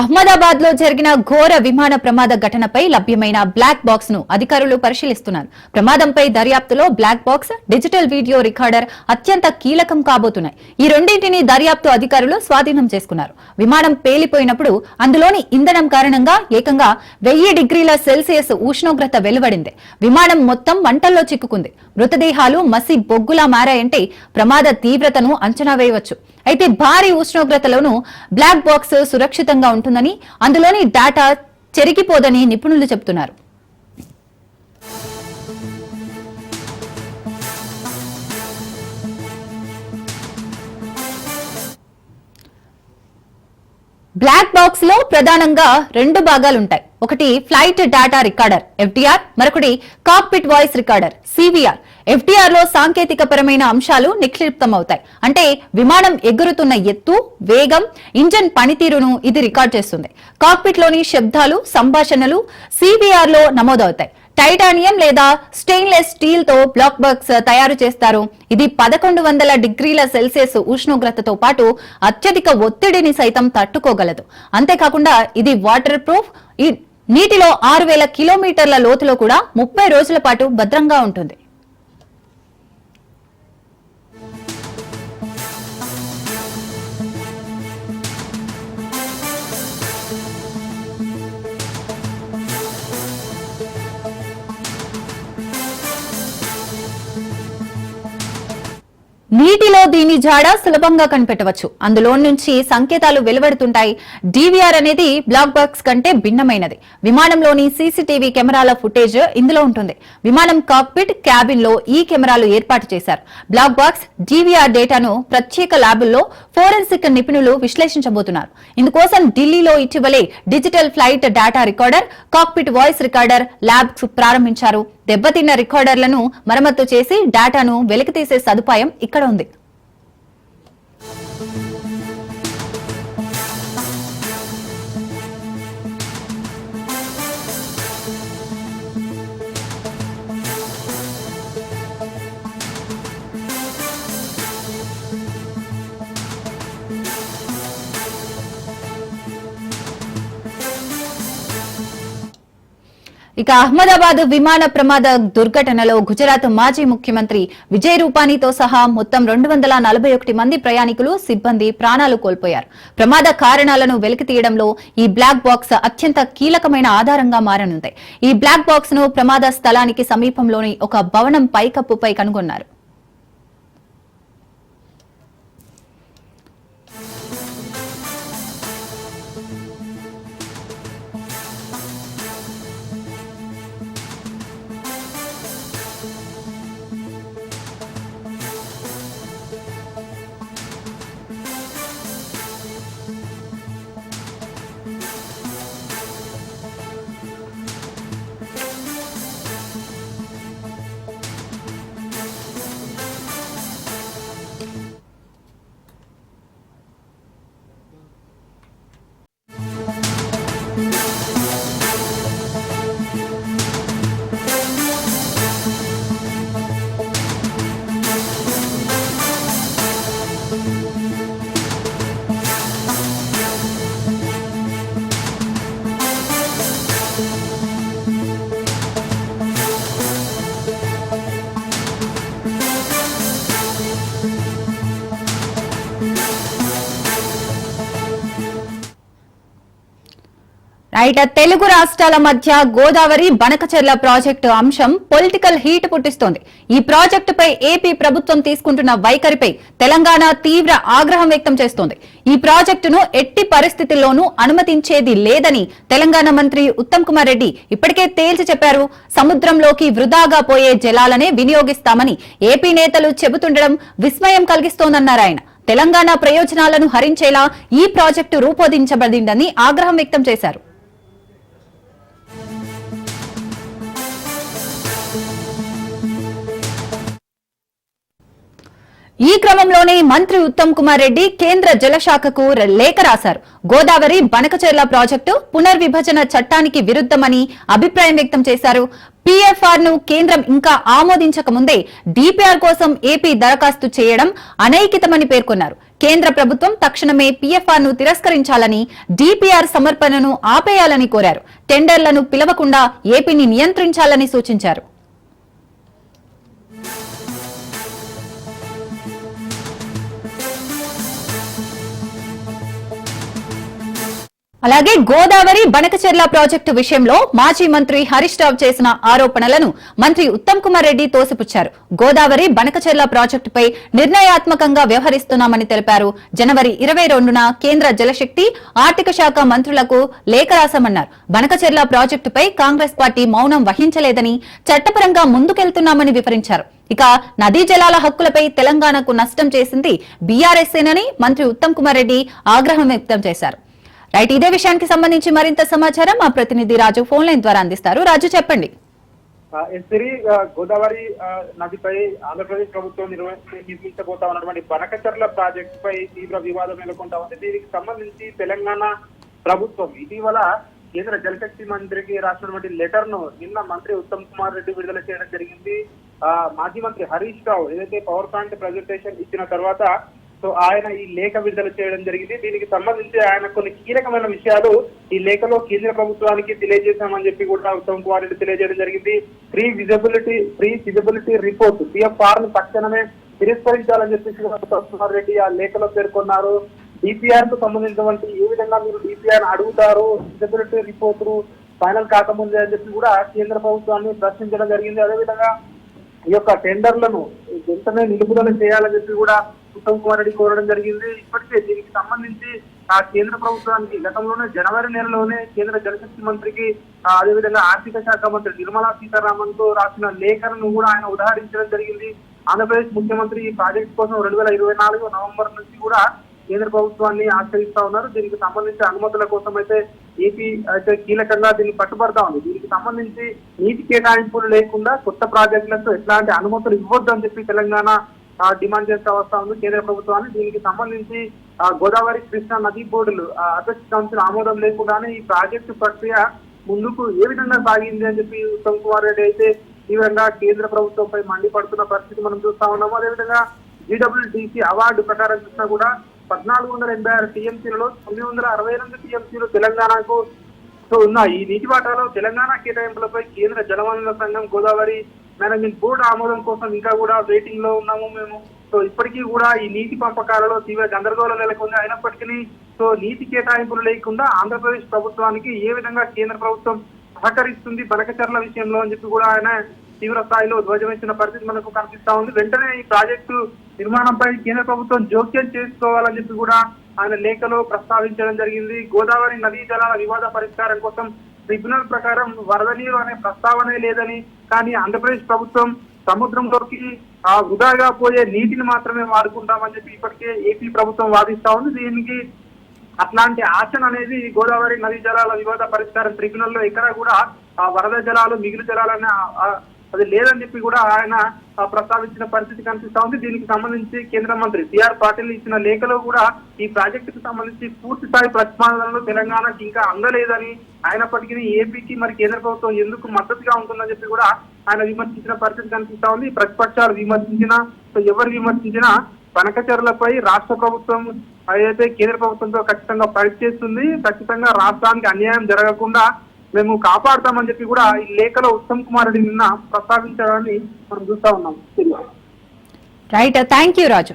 అహ్మదాబాద్లో జరిగిన ఘోర విమాన ప్రమాద ఘటనపై లభ్యమైన బ్లాక్ బాక్స్ను అధికారులు పరిశీలిస్తున్నారు. ప్రమాదంపై దర్యాప్తులో black box digital video recorder అత్యంత కీలకం కాబోతున్నాయి. ఈ రెండింటిని దర్యాప్తు అధికారులు స్వాధీనం చేసుకున్నారు. విమానం పేలిపోయినప్పుడు అందులోని ఇంధనం కారణంగా ఏకంగా వెయ్యి డిగ్రీల సెల్సియస్ ఉష్ణోగ్రత వెలువడింది. విమానం మొత్తం మంటల్లో చిక్కుకుంది. మృతదేహాలు మసి బొగ్గులా మారాయంటే ప్రమాద తీవ్రతను అంచనా వేయవచ్చు. అయితే భారీ ఉష్ణోగ్రతలోనూ బ్లాక్ బాక్స్ సురక్షితంగా ఉంటుందని అందులోని డేటా చెరిగిపోదని నిపుణులు చెబుతున్నారు. బ్లాక్ బాక్స్లో ప్రధానంగా రెండు భాగాలు ఉంటాయి ఒకటి ఫ్లైట్ డేటా రికార్డర్ ఎఫ్డిఆర్ మరొకటి కాక్పిట్ వాయిస్ రికార్డర్ సివిఆర్ ఎఫ్టీఆర్లో సాంకేతిక పరమైన అంశాలు నిక్షిప్తమవుతాయి. అంటే విమానం ఎగురుతున్న ఎత్తు వేగం ఇంజన్ పనితీరును ఇది రికార్డ్ చేస్తుంది. కాక్పిట్లోని శబ్దాలు సంభాషణలు సిబిఆర్లో నమోదవుతాయి. టైటానియం లేదా స్టెయిన్లెస్ స్టీల్తో బ్లాక్ బాక్స్ తయారు చేస్తారు. ఇది పదకొండు వందల డిగ్రీల సెల్సియస్ ఉష్ణోగ్రతతో పాటు అత్యధిక ఒత్తిడిని సైతం తట్టుకోగలదు. అంతేకాకుండా ఇది వాటర్ ప్రూఫ్ నీటిలో ఆరు వేల కిలోమీటర్ల లోతులో కూడా ముప్పై రోజుల పాటు భద్రంగా ఉంటుంది. నీటిలో దీని జాడ సులభంగా కనిపెట్టవచ్చు. అందులో నుంచి సంకేతాలు వెలువడుతుంటాయి. డివిఆర్ అనేది బ్లాక్ బాక్స్ కంటే భిన్నమైనది. విమానంలోని సీసీటీవీ కెమెరాల ఫుటేజ్ ఇందులో ఉంటుంది. విమానం కాక్పిట్ క్యాబిన్లో ఈ కెమెరాలు ఏర్పాటు చేశారు. బ్లాక్ బాక్స్ డివిఆర్ డేటాను ప్రత్యేక ల్యాబుల్లో ఫోరెన్సిక్ నిపుణులు విశ్లేషించబోతున్నారు. ఇందుకోసం ఢిల్లీలో ఇటీవలే digital flight data recorder cockpit voice recorder labs ప్రారంభించారు. దెబ్బతిన్న రికార్డర్లను మరమ్మతు చేసి డేటాను వెలికితీసే సదుపాయం ఇక్కడ ఉంది. ఇక అహ్మదాబాద్ విమాన ప్రమాద దుర్ఘటనలో గుజరాత్ మాజీ ముఖ్యమంత్రి విజయ్ రూపానీతో సహా మొత్తం రెండు వందల నలభై ఒకటి మంది ప్రయాణికులు సిబ్బంది ప్రాణాలు కోల్పోయారు. ప్రమాద కారణాలను వెలికి తీయడంలో ఈ బ్లాక్ బాక్స్ అత్యంత కీలకమైన ఆధారంగా మారనుంది. ఈ బ్లాక్ బాక్స్ను ప్రమాద స్థలానికి సమీపంలోని ఒక భవనం పైకప్పుపై కనుగొన్నారు. రైట్ తెలుగు రాష్ట్రాల మధ్య గోదావరి బనకచెర్ల ప్రాజెక్టు అంశం పొలిటికల్ హీట్ పుట్టిస్తోంది. ఈ ప్రాజెక్టుపై ఏపీ ప్రభుత్వం తీసుకుంటున్న వైఖరిపై తెలంగాణ తీవ్ర ఆగ్రహం వ్యక్తం చేస్తోంది. ఈ ప్రాజెక్టును ఎట్టి పరిస్థితుల్లోనూ అనుమతించేది లేదని తెలంగాణ మంత్రి ఉత్తమ్ కుమార్ రెడ్డి ఇప్పటికే తేల్చి చెప్పారు. సముద్రంలోకి వృధాగా పోయే జలాలనే వినియోగిస్తామని ఏపీ నేతలు చెబుతుండడం విస్మయం కలిగిస్తోందన్నారు ఆయన. తెలంగాణ ప్రయోజనాలను హరించేలా ఈ ప్రాజెక్టు రూపొందించబడిందని ఆగ్రహం వ్యక్తం చేశారు. ఈ క్రమంలోనే మంత్రి ఉత్తమ్ కుమార్ రెడ్డి కేంద్ర జలశాఖకు లేఖ రాశారు. గోదావరి బనకచెర్ల ప్రాజెక్టు పునర్విభజన చట్టానికి విరుద్ధమని అభిప్రాయం వ్యక్తం చేశారు. పీఎఫ్ఆర్ను కేంద్రం ఇంకా ఆమోదించక ముందే డిపిఆర్ కోసం ఏపీ దరఖాస్తు చేయడం అనైకితమని పేర్కొన్నారు. కేంద్ర ప్రభుత్వం తక్షణమే పీఎఫ్ఆర్ను తిరస్కరించాలని డిపిఆర్ సమర్పణను ఆపేయాలని కోరారు. టెండర్లను పిలవకుండా ఏపీని నియంత్రించాలని సూచించారు. అలాగే గోదావరి బనకచెర్ల ప్రాజెక్టు విషయంలో మాజీ మంత్రి హరీష్ రావు చేసిన ఆరోపణలను మంత్రి ఉత్తమ్ కుమార్ రెడ్డి తోసిపుచ్చారు. గోదావరి బనకచెర్ల ప్రాజెక్టుపై నిర్ణయాత్మకంగా వ్యవహరిస్తున్నామని తెలిపారు. జనవరి ఇరవై రెండున కేంద్ర జలశక్తి ఆర్థిక శాఖ మంత్రులకు లేఖ రాశామన్నారు. బనకచెర్ల ప్రాజెక్టుపై కాంగ్రెస్ పార్టీ మౌనం వహించలేదని చట్టపరంగా ముందుకెళ్తున్నామని వివరించారు. ఇక నదీ జలాల హక్కులపై తెలంగాణకు నష్టం చేసింది బీఆర్ఎస్ఏనని మంత్రి ఉత్తమ్ కుమార్ రెడ్డి ఆగ్రహం వ్యక్తం చేశారు. రైట్ ఇదే విషయానికి సంబంధించి మరింత సమాచారం మా ప్రతినిధి రాజు ఫోన్ లైన్ ద్వారా అందిస్తారు. రాజు చెప్పండి. గోదావరి నదిపై ఆంధ్రప్రదేశ్ ప్రభుత్వం నిర్మించబోతా ఉన్నటువంటి బనకచర్ల ప్రాజెక్టు పై తీవ్ర వివాదం నెలకొంటా ఉంది. దీనికి సంబంధించి తెలంగాణ ప్రభుత్వం ఇటీవల కేంద్ర జలశక్తి మంత్రికి రాసినటువంటి లెటర్ను నిన్న మంత్రి ఉత్తమ్ కుమార్ రెడ్డి విడుదల చేయడం జరిగింది. ఆ, మాజీ మంత్రి హరీష్ రావు ఏదైతే పవర్ ప్లాంట్ ప్రజెంటేషన్ ఇచ్చిన తర్వాత సో ఆయన ఈ లేఖ విడుదల చేయడం జరిగింది. దీనికి సంబంధించి ఆయన కొన్ని కీలకమైన విషయాలు ఈ లేఖలో కేంద్ర ప్రభుత్వానికి తెలియజేశామని చెప్పి కూడా ఉత్తమ్ కుమార్ రెడ్డి తెలియజేయడం జరిగింది. Pre visibility pre feasibility report పిఎఫ్ఆర్ను తక్షణమే తిరస్కరించాలని చెప్పేసి ఉత్తమ్ కుమార్ రెడ్డి ఆ లేఖలో పేర్కొన్నారు. డిపిఆర్కు సంబంధించినటువంటి ఏ విధంగా మీరు డిపిఆర్ అడుగుతారు ఫిజిబిలిటీ రిపోర్ట్ ఫైనల్ కాకముందే అని చెప్పి కూడా కేంద్ర ప్రభుత్వాన్ని ప్రశ్నించడం జరిగింది. అదేవిధంగా ఈ యొక్క టెండర్లను వెంటనే నిలుపుదల చేయాలని చెప్పి కూడా ఉత్తమ్ కుమార్ రెడ్డి కోరడం జరిగింది. ఇప్పటికే దీనికి సంబంధించి ఆ కేంద్ర ప్రభుత్వానికి గతంలోనే జనవరి నెలలోనే కేంద్ర జలశక్తి మంత్రికి అదేవిధంగా ఆర్థిక శాఖ మంత్రి నిర్మలా సీతారామన్తో రాసిన లేఖలను కూడా ఆయన ఉదాహరించడం జరిగింది. ఆంధ్రప్రదేశ్ ముఖ్యమంత్రి ఈ ప్రాజెక్ట్ కోసం రెండు వేల ఇరవై నాలుగు నవంబర్ నుంచి కూడా కేంద్ర ప్రభుత్వాన్ని ఆశ్రయిస్తా ఉన్నారు. దీనికి సంబంధించి అనుమతుల కోసం అయితే ఏపీ అయితే కీలకంగా దీన్ని పట్టుబడతా ఉంది. దీనికి సంబంధించి నీటి కేటాయింపులు లేకుండా కొత్త ప్రాజెక్టులకు ఎట్లాంటి అనుమతులు ఇవ్వద్దు అని చెప్పి తెలంగాణ డిమాండ్ చేస్తా వస్తా ఉంది. కేంద్ర ప్రభుత్వాన్ని దీనికి సంబంధించి గోదావరి కృష్ణా నదీ బోర్డులు అధ్యక్ష కౌన్సిల్ ఆమోదం లేకుండానే ఈ ప్రాజెక్టు ప్రక్రియ ముందుకు ఏ విధంగా సాగింది అని చెప్పి ఉత్తమ్ కుమార్ రెడ్డి అయితే తీవ్రంగా కేంద్ర ప్రభుత్వంపై మండిపడుతున్న పరిస్థితి మనం చూస్తా ఉన్నాము. అదేవిధంగా జీడబ్ల్యూడిసి అవార్డు ప్రకారం చూసినా కూడా పద్నాలుగు వందల ఎనభై ఆరు టీఎంసీలలో తొమ్మిది వందల అరవై ఎనిమిది టీఎంసీలు తెలంగాణకు సో ఉన్నాయి. ఈ నీటి వాటాలో తెలంగాణ కేటాయింపులపై కేంద్ర జలవనరుల సంఘం గోదావరి మేనేజ్మెంట్ బోర్డు ఆమోదం కోసం ఇంకా కూడా వెయిటింగ్లో ఉన్నాము మేము. సో ఇప్పటికీ కూడా ఈ నీటి పంపకాలలో తీవ్ర గందరగోళం నెలకొంది. అయినప్పటికీ సో నీటి కేటాయింపులు లేకుండా ఆంధ్రప్రదేశ్ ప్రభుత్వానికి ఏ విధంగా కేంద్ర ప్రభుత్వం సహకరిస్తుంది బలకచర్ల విషయంలో అని చెప్పి కూడా ఆయన తీవ్ర స్థాయిలో ధ్వజమించిన పరిస్థితి మనకు కనిపిస్తా ఉంది. వెంటనే ఈ ప్రాజెక్టు నిర్మాణంపై కేంద్ర ప్రభుత్వం జోక్యం చేసుకోవాలని చెప్పి కూడా ఆయన లేఖలో ప్రస్తావించడం జరిగింది. గోదావరి నదీ జలాల వివాద పరిష్కారం కోసం ట్రిబ్యునల్ ప్రకారం వరద నీరు అనే ప్రస్తావనే లేదని కానీ ఆంధ్రప్రదేశ్ ప్రభుత్వం సముద్రంలోకి ఆ వృధాగా పోయే నీటిని మాత్రమే వాడుకుంటామని చెప్పి ఇప్పటికే ఏపీ ప్రభుత్వం వాదిస్తా ఉంది. దీనికి అట్లాంటి ఆచరణ అనేది గోదావరి నదీ జలాల వివాద పరిష్కారం ట్రిబ్యునల్లో ఎక్కడా ఎక్కడ కూడా ఆ వరద జలాలు మిగులు జలాలనే అది లేదని చెప్పి కూడా ఆయన ప్రస్తావించిన పరిస్థితి కనిపిస్తా ఉంది. దీనికి సంబంధించి కేంద్ర మంత్రి సిఆర్ పాటిల్ ఇచ్చిన లేఖలో కూడా ఈ ప్రాజెక్టుకు సంబంధించి పూర్తి స్థాయి ప్రతిపాదనలు తెలంగాణకి ఇంకా అందలేదని అయినప్పటికీ ఏపీకి మరి కేంద్ర ప్రభుత్వం ఎందుకు మద్దతుగా ఉంటుందని చెప్పి కూడా ఆయన విమర్శించిన పరిస్థితి కనిపిస్తా ఉంది. ప్రతిపక్షాలు విమర్శించినా ఎవరు విమర్శించినా పనకచర్లపై రాష్ట్ర ప్రభుత్వం ఏదైతే కేంద్ర ప్రభుత్వంతో ఖచ్చితంగా పనిచేస్తుంది ఖచ్చితంగా రాష్ట్రానికి అన్యాయం జరగకుండా మేము కాపాడతామని చెప్పి కూడా ఈ లేఖలో ఉత్తమ్ కుమార్ రెడ్డి నిన్న ప్రస్తావించడాన్ని మనం చూస్తా ఉన్నాం. Right thank you Raju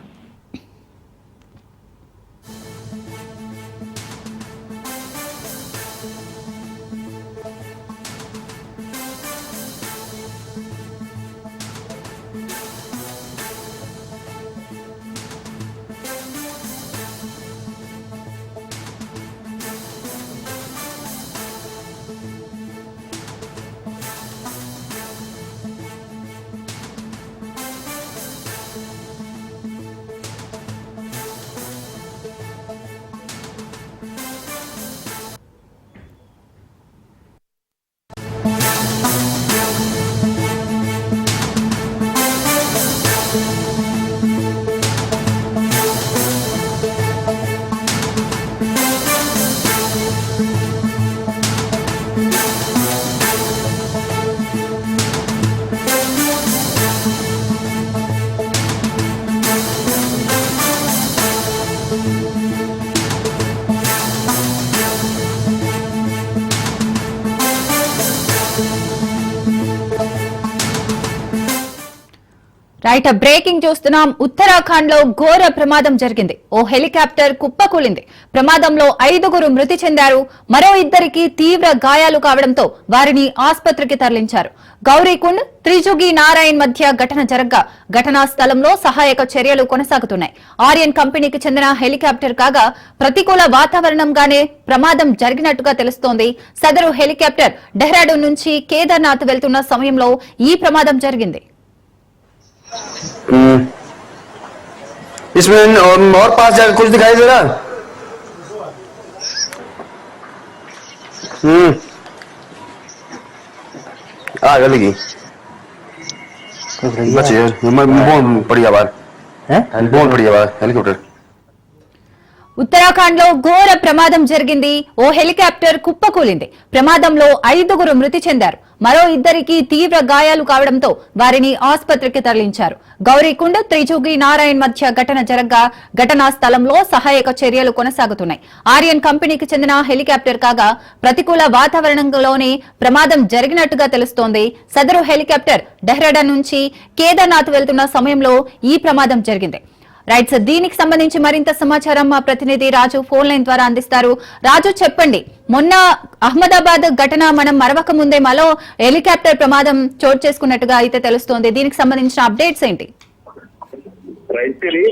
Thank you. Right breaking చూస్తున్నాం. ఉత్తరాఖండ్లో ఘోర ప్రమాదం జరిగింది. ఓ హెలికాప్టర్ కుప్పకూలింది ప్రమాదంలో ఐదుగురు మృతి చెందారు. మరో ఇద్దరికి తీవ్ర గాయాలు కావడంతో వారిని ఆసుపత్రికి తరలించారు. గౌరీకుండ్ త్రిజుగి నారాయణ్ మధ్య ఘటన జరగ్గా. ఘటనా స్థలంలో సహాయక చర్యలు కొనసాగుతున్నాయి. ఆర్యన్ కంపెనీకి చెందిన హెలికాప్టర్ కాగా ప్రతికూల వాతావరణంగానే ప్రమాదం జరిగినట్టుగా తెలుస్తోంది. సదరు హెలికాప్టర్ డెహ్రాడూన్ నుంచి కేదార్నాథ్ వెళ్తున్న సమయంలో ఈ ప్రమాదం జరిగింది. इसमें और, और पास जाकर कुछ दिखाई दे रहा हम्म। आ गल की। बच यार मैं बहुत बढ़िया आवाज़ हैं? बहुत बढ़िया आवाज़ हेलीकॉप्टर। ఉత్తరాఖండ్లో ఘోర ప్రమాదం జరిగింది. ఓ హెలికాప్టర్ కుప్పకూలింది. ప్రమాదంలో ఐదుగురు మృతి చెందారు. మరో ఇద్దరికి తీవ్ర గాయాలు కావడంతో వారిని ఆసుపత్రికి తరలించారు. గౌరీకుండ త్రిజోగి నారాయణ్ మధ్య ఘటన జరగ్గా ఘటనా స్థలంలో సహాయక చర్యలు కొనసాగుతున్నాయి. ఆర్యన్ కంపెనీకి చెందిన హెలికాప్టర్ కాగా ప్రతికూల వాతావరణంలోనే ప్రమాదం జరిగినట్టుగా తెలుస్తోంది. సదరు హెలికాప్టర్ డెహ్రాడూన్ నుంచి కేదార్నాథ్ వెళ్తున్న సమయంలో ఈ ప్రమాదం జరిగింది. రైట్ సార్ దీనికి సంబంధించి మరింత సమాచారం మా ప్రతినిధి రాజు ఫోన్ లైన్ ద్వారా అందిస్తారు. రాజు చెప్పండి. మొన్న అహ్మదాబాద్ ఘటన మనం మరవక ముందే మరో హెలికాప్టర్ ప్రమాదం చోటు చేసుకున్నట్టుగా అయితే తెలుస్తోంది. దీనికి సంబంధించిన అప్డేట్స్ ఏంటి? రైతులి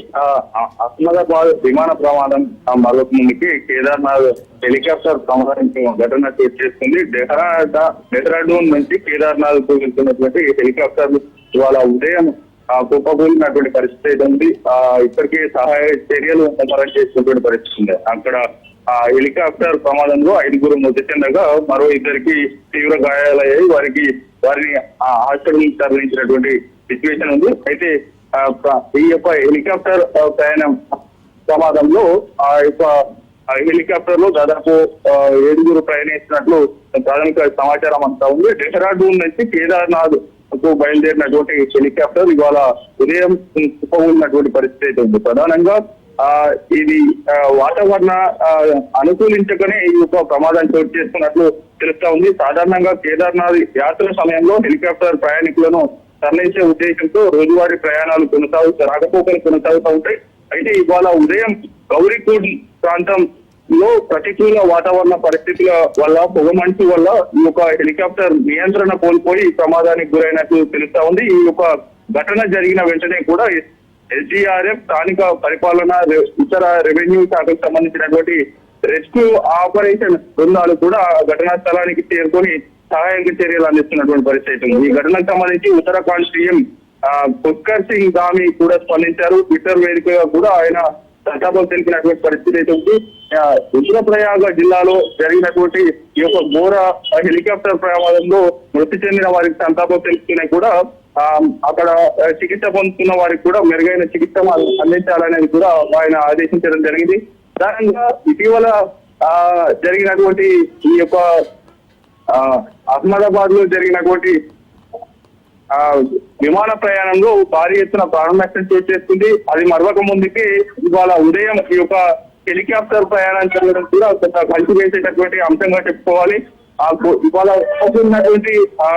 అహ్మదాబాద్ విమాన ప్రమాదం మరొక ముందుకి కేదార్నాథ్ హెలికాప్టర్ ప్రమాదం ఘటన చోటు చేసుకుంది. డెహ్రాడా డెహ్రాడూన్ నుంచి కేదార్నాథ్కు వెళ్తున్నటువంటి హెలికాప్టర్ ఇవాళ ఉదయం కుప్పకూలినటువంటి పరిస్థితి అయితే ఉంది ఆ, సహాయ చర్యలు ముమ్మరం చేసినటువంటి పరిస్థితి ఉంది. అక్కడ ఆ హెలికాప్టర్ ప్రమాదంలో ఐదుగురు మృతి చెందగా మరో ఇద్దరికి తీవ్ర గాయాలయ్యాయి. వారికి వారిని ఆ హాస్పిటల్ నుంచి తరలించినటువంటి సిచ్యువేషన్ ఉంది. అయితే ఈ యొక్క హెలికాప్టర్ ప్రయాణం ప్రమాదంలో ఆ యొక్క హెలికాప్టర్లో దాదాపు ఏడుగురు ప్రయాణిస్తున్నట్లు ప్రాథమిక సమాచారం అంతా ఉంది. డెహ్రాడూన్ నుంచి కేదార్నాథ్ కు బయలుదేరినటువంటి హెలికాప్టర్ ఇవాళ ఉదయం కుప్పకూలినటువంటి పరిస్థితి అయితే ఉంది. ప్రధానంగా ఆ ఇది ఆ, వాతావరణ అనుకూలించకనే ఈ యొక్క ప్రమాదం చోటు చేసుకున్నట్లు తెలుస్తా ఉంది. సాధారణంగా కేదార్నాథ్ యాత్ర సమయంలో హెలికాప్టర్ ప్రయాణికులను తరలించే ఉద్దేశంతో రోజువారీ ప్రయాణాలు కొనసాగుతూ రాకపోకలు కొనసాగుతూ ఉంటాయి. అయితే ఇవాళ ఉదయం గౌరీకూడ్ లో ప్రతికూల వాతావరణ పరిస్థితుల వల్ల పొగమంచు వల్ల ఈ యొక్క హెలికాప్టర్ నియంత్రణ కోల్పోయి ప్రమాదానికి గురైనట్లు తెలుస్తా ఉంది. ఈ యొక్క ఘటన జరిగిన వెంటనే కూడా ఎస్డీఆర్ఎఫ్ స్థానిక పరిపాలన ఇతర రెవెన్యూ శాఖకు సంబంధించినటువంటి రెస్క్యూ ఆపరేషన్ బృందాలు కూడా ఘటనా స్థలానికి చేరుకొని సహాయక చర్యలు అందిస్తున్నటువంటి పరిస్థితి ఈ ఘటనకు సంబంధించి ఉత్తరాఖండ్ సీఎం ఆ, పుష్కర్ సింగ్ ధామి కూడా స్పందించారు. ట్విట్టర్ వేదికగా కూడా ఆయన సంతాపం తెలిపినటువంటి పరిస్థితి అయితే ఉంది. రుద్రప్రయాగ జిల్లాలో జరిగినటువంటి ఈ యొక్క ఘోర హెలికాప్టర్ ప్రమాదంలో మృతి చెందిన వారికి సంతాపం తెలిపినా కూడా అక్కడ చికిత్స పొందుతున్న వారికి కూడా మెరుగైన చికిత్స అందించాలనేది కూడా ఆయన ఆదేశించడం జరిగింది. ప్రధానంగా ఇటీవల ఆ, జరిగినటువంటి ఈ యొక్క అహ్మదాబాద్లో జరిగినటువంటి విమాన ప్రయాణంలో భారీ ఎత్తున ప్రాణ నష్టం చోటు చేసుకుంది. అది మరొక ముందుకి ఇవాళ ఉదయం ఈ యొక్క హెలికాప్టర్ ప్రయాణం జరగడం కూడా కొంత కలిసి వేసేటటువంటి అంశంగా చెప్పుకోవాలి. ఆ ఇవాళ ఉన్నటువంటి ఆ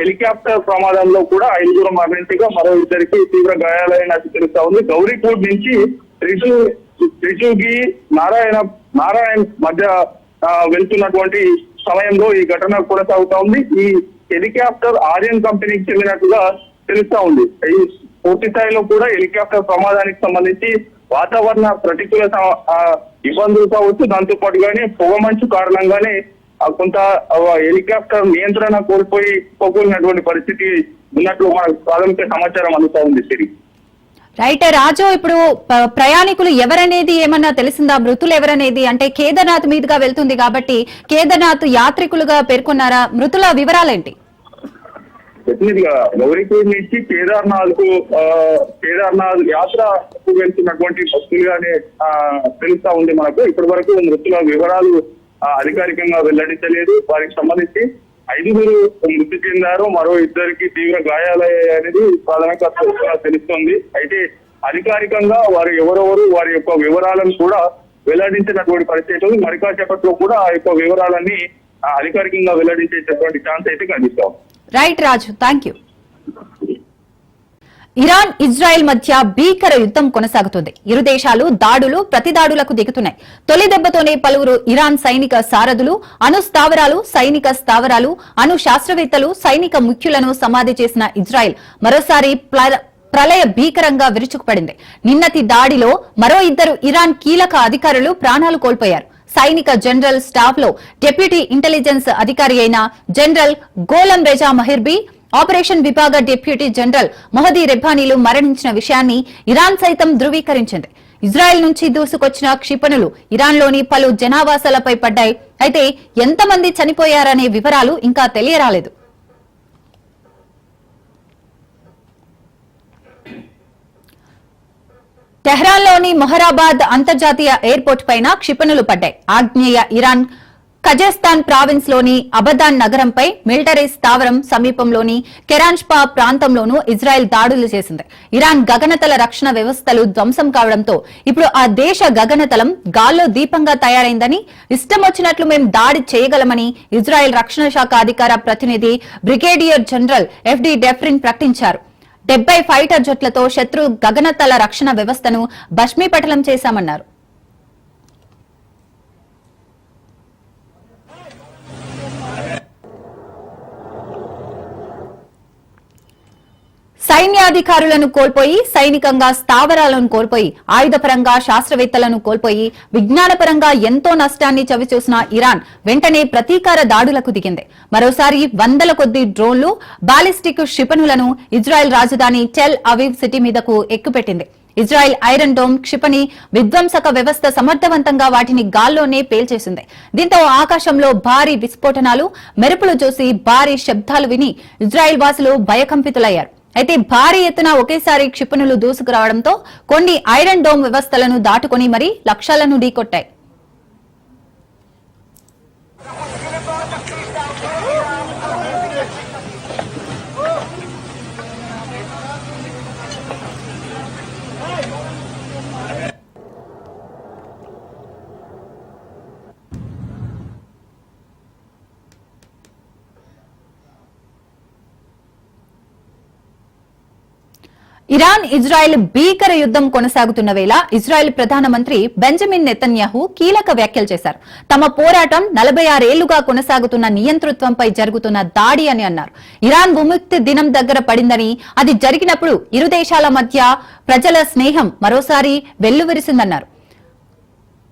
హెలికాప్టర్ ప్రమాదంలో కూడా ఐదుగురు మరణించగా మరో ఇద్దరికి తీవ్ర గాయాలైనట్టు తెలుస్తా ఉంది. గౌరీపూర్ నుంచి త్రిజు త్రిచుగి నారాయణ నారాయణ్ మధ్య వెళ్తున్నటువంటి సమయంలో ఈ ఘటన కొనసాగుతా ఉంది. ఈ హెలికాప్టర్ ఆర్యన్ కంపెనీకి చెందినట్టుగా తెలుస్తా ఉంది. ఈ పూర్తి స్థాయిలో కూడా హెలికాప్టర్ ప్రమాదానికి సంబంధించి వాతావరణ ప్రతికూల ఇబ్బందులు కావచ్చు. దాంతో పాటుగానే పొగమంచు కారణంగానే కొంత హెలికాప్టర్ నియంత్రణ కోల్పోయి పోగొన్నటువంటి పరిస్థితి ఉన్నట్లు మనకు ప్రాథమిక సమాచారం అందుతా ఉంది సిరి. రైట్ రాజు ఇప్పుడు ప్రయాణికులు ఎవరనేది ఏమన్నా తెలిసిందా? మృతులు ఎవరనేది? అంటే కేదార్నాథ్ మీదుగా వెళ్తుంది కాబట్టి కేదార్నాథ్ యాత్రికులుగా పేర్కొన్నారా? మృతుల వివరాలేంటి? డెఫినెట్గా గౌరీపూర్ నుంచి కేదార్నాథ్కు కేదార్నాథ్ యాత్ర వెళ్తున్నటువంటి భక్తులుగానే తెలుస్తా ఉంది మనకు. ఇప్పటి వరకు మృతుల వివరాలు అధికారికంగా వెల్లడించలేదు. వారికి సంబంధించి ఐదుగురు మృతి చెందారు మరో ఇద్దరికి తీవ్ర గాయాలయ్యాయనేది ప్రాథమిక తెలుస్తుంది. అయితే అధికారికంగా వారు ఎవరెవరు వారి యొక్క వివరాలను కూడా వెల్లడించినటువంటి పరిస్థితి ఉంది. మరి కాసేపట్లో కూడా ఆ యొక్క వివరాలన్నీ ఆ, అధికారికంగా వెల్లడించేటటువంటి ఛాన్స్ అయితే కనిపిస్తాం right Raju thank you Iran Israel మధ్య భీకర యుద్ధం కొనసాగుతుంది. ఇరు దేశాలు దాడులు ప్రతిదాడులకు దిగుతున్నాయి. తొలి దెబ్బతోనే పలువురు ఇరాన్ సైనిక సారథులు అణు స్థావరాలు సైనిక స్థావరాలు అణు శాస్త్రవేత్తలు సైనిక ముఖ్యులను సమాధి చేసిన ఇజ్రాయెల్ మరోసారి ప్రళయ భీకరంగా విరుచుకుపడింది. నిన్నటి దాడిలో మరో ఇద్దరు ఇరాన్ కీలక అధికారులు ప్రాణాలు కోల్పోయారు. సైనిక జనరల్ స్టాఫ్లో డిప్యూటీ ఇంటెలిజెన్స్ అధికారి అయిన general Gholam Reza Mehrabi operation విభాగ డిప్యూటీ జనరల్ మొహదీ రెబ్బానీలు మరణించిన విషయాన్ని ఇరాన్ సైతం ధృవీకరించింది. ఇజ్రాయెల్ నుంచి దూసుకొచ్చిన క్షిపణులు ఇరాన్లోని పలు జనావాసాలపై పడ్డాయి. అయితే ఎంతమంది చనిపోయారనే వివరాలు ఇంకా తెలియరాలేదు. టెహ్రాన్లోని మొహరాబాద్ అంతర్జాతీయ ఎయిర్పోర్ట్ పైన క్షిపణులు పడ్డాయి. ఆగ్నేయ ఇరాన్ కజాస్తాన్ ప్రావిన్స్లోని అబదాన్ నగరంపై మిలిటరీ స్థావరం సమీపంలోని కెరాన్ష్పా ప్రాంతంలోనూ ఇజ్రాయెల్ దాడులు చేసింది. ఇరాన్ గగనతల రక్షణ వ్యవస్థలు ధ్వంసం కావడంతో ఇప్పుడు ఆ దేశ గగనతలం గాల్లో దీపంగా తయారైందని ఇష్టం వచ్చినట్లు మేం దాడి చేయగలమని ఇజ్రాయెల్ రక్షణ శాఖ అధికార ప్రతినిధి బ్రిగేడియర్ జనరల్ ఎఫ్డి డెఫ్రిన్ ప్రకటించారు. డెబ్బై ఫైటర్ జట్లతో శత్రు గగనతల రక్షణ వ్యవస్థను భస్మీపటలం చేశామన్నారు. సైన్యాధికారులను కోల్పోయి సైనికంగా స్థావరాలను కోల్పోయి ఆయుధపరంగా శాస్త్రవేత్తలను కోల్పోయి విజ్ఞానపరంగా ఎంతో నష్టాన్ని చవిచూసిన ఇరాన్ వెంటనే ప్రతీకార దాడులకు దిగింది. మరోసారి వందల కొద్ది డ్రోన్లు బాలిస్టిక్ క్షిపణులను ఇజ్రాయెల్ రాజధాని టెల్ అవీవ్ సిటీ మీదకు ఎక్కుపెట్టింది. ఇజ్రాయెల్ ఐరన్ డోమ్ క్షిపణి విధ్వంసక వ్యవస్థ సమర్థవంతంగా వాటిని గాల్లోనే పేల్చేసింది. దీంతో ఆకాశంలో భారీ విస్ఫోటనాలు మెరుపులు చూసి భారీ శబ్దాలు విని ఇజ్రాయెల్ వాసులు భయకంపితులయ్యారు. అయితే భారీ ఎత్తున ఒకేసారి క్షిపణులు దూసుకురావడంతో కొన్ని ఐరన్ డోమ్ వ్యవస్థలను దాటుకొని మరీ లక్ష్యాలను ఢీకొట్టాయి. ఇరాన్ ఇజ్రాయెల్ భీకర యుద్ధం కొనసాగుతున్న వేళ ఇజ్రాయెల్ ప్రధానమంత్రి బెంజమిన్ నెతన్యాహు కీలక వ్యాఖ్యలు చేశారు. తమ పోరాటం నలభై ఆరేళ్ళుగా కొనసాగుతున్న నియంతృత్వంపై జరుగుతున్న దాడి అని అన్నారు. ఇరాన్ విముక్తి దినం దగ్గర పడిందని అది జరిగినప్పుడు ఇరు దేశాల మధ్య ప్రజల స్నేహం మరోసారి వెల్లువిరిసిందన్నారు.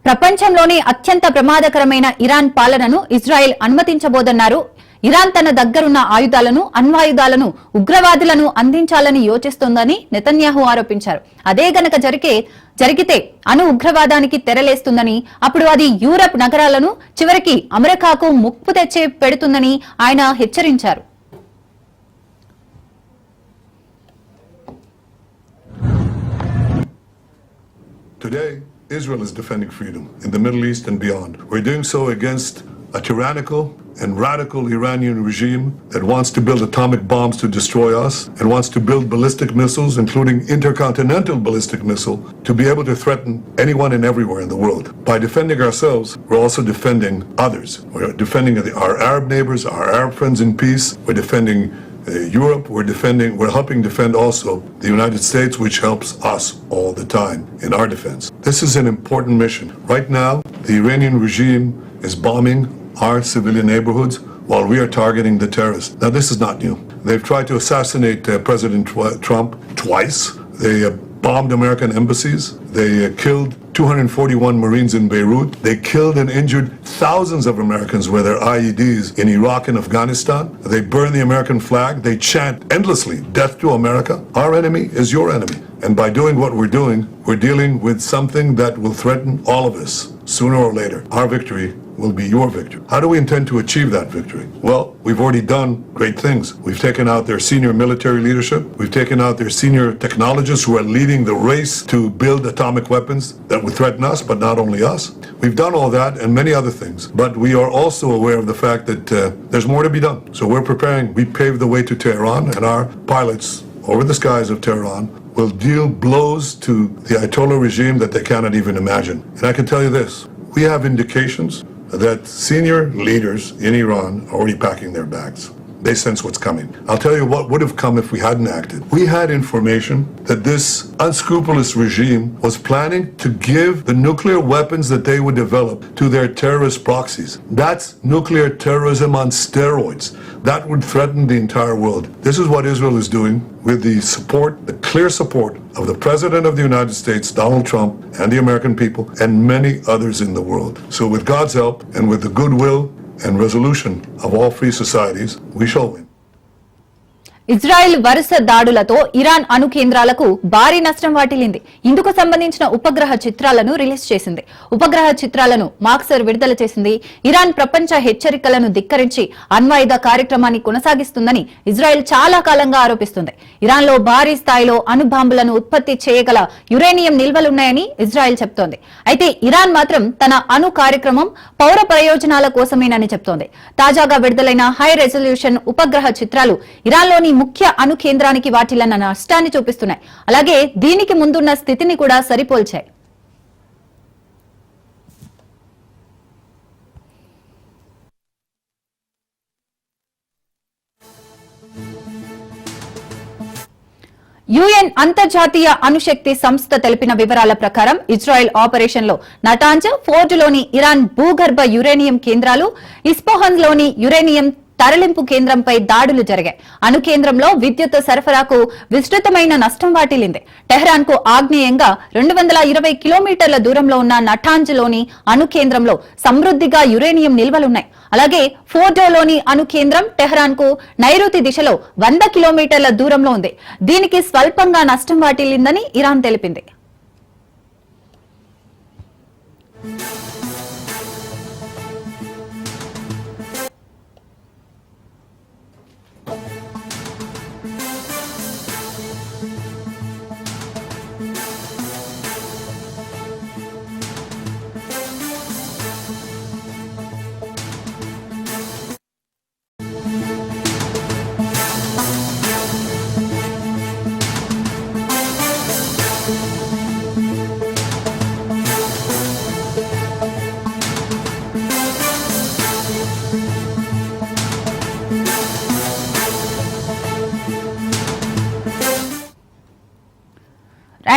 ప్రపంచంలోనే అత్యంత ప్రమాదకరమైన ఇరాన్ పాలనను ఇజ్రాయెల్ అనుమతించబోదన్నారు. ఇరాన్ తన దగ్గరున్న ఆయుధాలను అణ్వాయుధాలను ఉగ్రవాదులను అందించాలని యోచిస్తోందని నెతన్యాహు ఆరోపించారు. అదే గనక జరిగే జరిగితే అణు ఉగ్రవాదానికి తెరలేస్తుందని అప్పుడు అది యూరప్ నగరాలను చివరికి అమెరికాకు ముప్పు తెచ్చే పెడుతుందని ఆయన హెచ్చరించారు. Today, Israel is defending freedom in the Middle East and beyond. We're doing so against a tyrannical and radical Iranian regime that wants to build atomic bombs to destroy us and wants to build ballistic missiles, including intercontinental ballistic missile, to be able to threaten anyone and everywhere in the world. By defending ourselves, we're also defending others. We're defending our Arab neighbors, our Arab friends in peace. We're defending uh, Europe, we're defending, we're helping defend also the United States, which helps us all the time in our defense. This is an important mission. Right now, the Iranian regime is bombing our civilian neighborhoods while we are targeting the terrorists. Now, this is not new. They've tried to assassinate uh, President Trump twice. They uh, bombed American embassies. They uh, killed 241 Marines in Beirut. They killed and injured thousands of Americans with their IEDs in Iraq and Afghanistan. They burn the American flag. They chant endlessly, death to America. Our enemy is your enemy. And by doing what we're doing, we're dealing with something that will threaten all of us sooner or later. Our victory will be your victory. How do we intend to achieve that victory? Well, we've already done great things. We've taken out their senior military leadership. We've taken out their senior technologists who are leading the race to build atomic weapons that would threaten us, but not only us. We've done all that and many other things. But we are also aware of the fact that uh, there's more to be done. So we're preparing. We paved the way to Tehran, and our pilots over the skies of Tehran will deal blows to the Ayatollah regime that they cannot even imagine. And I can tell you this we have indications that senior leaders in Iran are already packing their bags. They sense what's coming. I'll tell you what would have come if we hadn't acted. We had information that this unscrupulous regime was planning to give the nuclear weapons that they would develop to their terrorist proxies. That's nuclear terrorism on steroids. That would threaten the entire world. This is what Israel is doing with the support, the clear support of the President of the United States, Donald Trump, and the American people, and many others in the world. So, with God's help and with the goodwill and resolution of all free societies, we shall win. Israel వరుస దాడులతో Iran అణు కేంద్రాలకు భారీ నష్టం వాటిల్లింది. ఇందుకు సంబంధించిన ఉపగ్రహ చిత్రాలను రిలీజ్ చేసింది. ఉపగ్రహ చిత్రాలను మాక్సర్ విడుదల చేసింది. ఇరాన్ ప్రపంచ హెచ్చరికలను ధిక్కరించి అణ్వాయుధ కార్యక్రమాన్ని కొనసాగిస్తుందని ఇజ్రాయెల్ చాలా కాలంగా ఆరోపిస్తుంది. ఇరాన్లో భారీ స్థాయిలో అణు బాంబులను ఉత్పత్తి చేయగల యురేనియం నిల్వలున్నాయని ఇజ్రాయెల్ చెబుతోంది అయితే ఇరాన్ మాత్రం తన అణు కార్యక్రమం పౌర ప్రయోజనాల కోసమేనని చెబుతోంది తాజాగా విడుదలైన హై రెజల్యూషన్ ఉపగ్రహ చిత్రాలు ఇరాన్లోని ముఖ్య అణు కేంద్రానికి వాటిల్లన్న నష్టాన్ని చూపిస్తున్నాయి. అలాగే దీనికి ముందున్న స్థితిని కూడా సరిపోల్చాయి. యుఎన్ అంతర్జాతీయ అణుశక్తి సంస్థ తెలిపిన వివరాల ప్రకారం ఇజ్రాయెల్ ఆపరేషన్లో నటాంజ్ ఫోర్డులోని ఇరాన్ భూగర్భ యురేనియం కేంద్రాలు ఇస్పోహన్లోని యురేనియం తరలింపు కేంద్రంపై దాడులు జరిగాయి. అణు కేంద్రంలో విద్యుత్ సరఫరాకు విస్తృతమైన నష్టం వాటిల్లింది. టెహ్రాన్కు ఆగ్నేయంగా రెండు వందల ఇరవై కిలోమీటర్ల దూరంలో ఉన్న నఠాంజ్లోని అణు కేంద్రంలో సమృద్ధిగా యురేనియం నిల్వలున్నాయి. అలాగే ఫోర్డోలోని అణు కేంద్రం టెహ్రాన్కు నైరుతి దిశలో వంద కిలోమీటర్ల దూరంలో ఉంది. దీనికి స్వల్పంగా నష్టం వాటిల్లిందని ఇరాన్ తెలిపింది.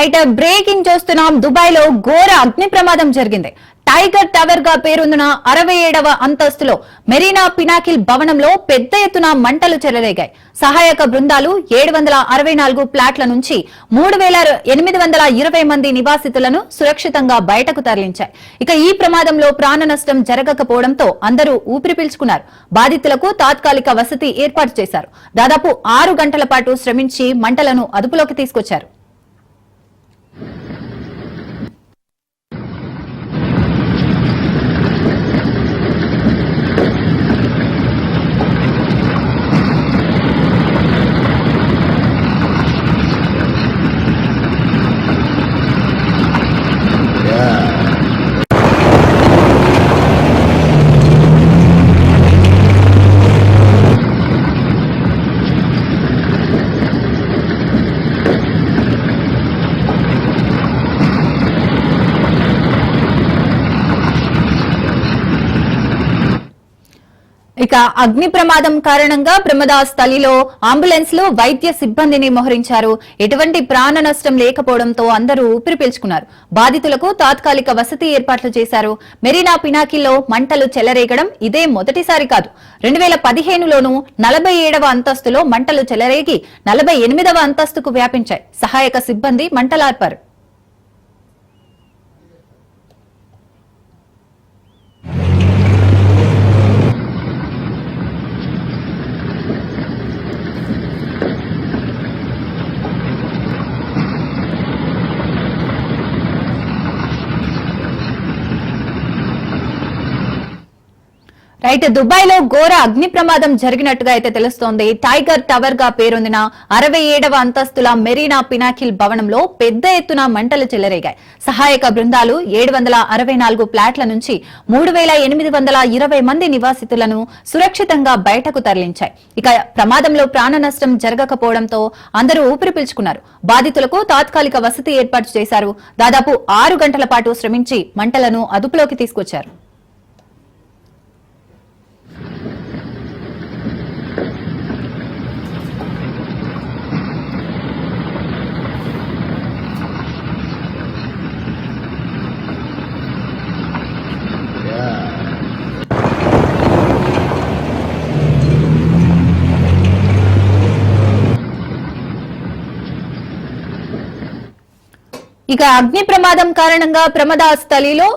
రైట్ బ్రేకింగ్ చూస్తున్నాం. దుబాయ్లో ఘోర అగ్ని ప్రమాదం జరిగింది. టైగర్ టవర్గా పేరొందిన అరవై ఏడవ అంతస్తులో మెరీనా పినాకిల్ భవనంలో పెద్ద ఎత్తున మంటలు చెలరేగాయి. సహాయక బృందాలు ఏడు వందల అరవై నాలుగు ప్లాట్ల నుంచి మూడు వేల ఎనిమిది వందల ఇరవై మంది నివాసితులను సురక్షితంగా బయటకు తరలించాయి. ఇక ఈ ప్రమాదంలో ప్రాణ నష్టం జరగకపోవడంతో అందరూ ఊపిరి పీల్చుకున్నారు. బాధితులకు తాత్కాలిక వసతి ఏర్పాటు చేశారు. దాదాపు ఆరు గంటల పాటు శ్రమించి మంటలను అదుపులోకి తీసుకొచ్చారు. అగ్ని ప్రమాదం కారణంగా ప్రమాద స్థలిలో అంబులెన్స్లో వైద్య సిబ్బందిని మోహరించారు. ఎటువంటి ప్రాణ నష్టం లేకపోవడంతో అందరూ ఊపిరి పీల్చుకున్నారు. బాధితులకు తాత్కాలిక వసతి ఏర్పాట్లు చేశారు. మెరీనా పినాకిల్లో మంటలు చెలరేగడం ఇదే మొదటిసారి కాదు. రెండు వేల పదిహేనులోనూ నలభై ఏడవ అంతస్తులో మంటలు చెలరేగి నలభై ఎనిమిదవ అంతస్తుకు వ్యాపించాయి. సహాయక సిబ్బంది మంటలార్పారు. రైట్ దుబాయ్లో ఘోర అగ్ని ప్రమాదం జరిగినట్టుగా అయితే తెలుస్తోంది. టైగర్ టవర్గా పేరొందిన అరవై ఏడవ అంతస్తుల మెరీనా పినాకిల్ భవనంలో పెద్ద ఎత్తున మంటలు చెలరేగాయి. సహాయక బృందాలు ఏడు వందల అరవై నాలుగు ఫ్లాట్ల నుంచి మూడు వేల ఎనిమిది వందల ఇరవై మంది నివాసితులను సురక్షితంగా బయటకు తరలించాయి. ఇక ప్రమాదంలో ప్రాణ నష్టం జరగకపోవడంతో అందరూ ఊపిరి పీల్చుకున్నారు. బాధితులకు తాత్కాలిక వసతి ఏర్పాటు చేశారు. దాదాపు ఆరు గంటల పాటు శ్రమించి మంటలను అదుపులోకి తీసుకొచ్చారు. ఇక అగ్ని ప్రమాదం కారణంగా ప్రమాద స్థలిలో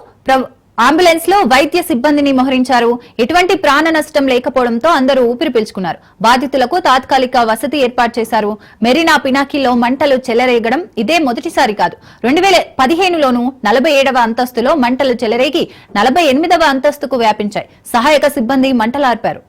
అంబులెన్స్లో వైద్య సిబ్బందిని మోహరించారు. ఎటువంటి ప్రాణ నష్టం లేకపోవడంతో అందరూ ఊపిరి పీల్చుకున్నారు. బాధితులకు తాత్కాలిక వసతి ఏర్పాటు చేశారు. మెరీనా పినాకిలో మంటలు చెలరేగడం ఇదే మొదటిసారి కాదు. రెండు వేల పదిహేనులోనూ నలభై ఏడవ అంతస్తులో మంటలు చెలరేగి నలభై ఎనిమిదవ అంతస్తుకు వ్యాపించాయి. సహాయక సిబ్బంది మంటలార్పారు.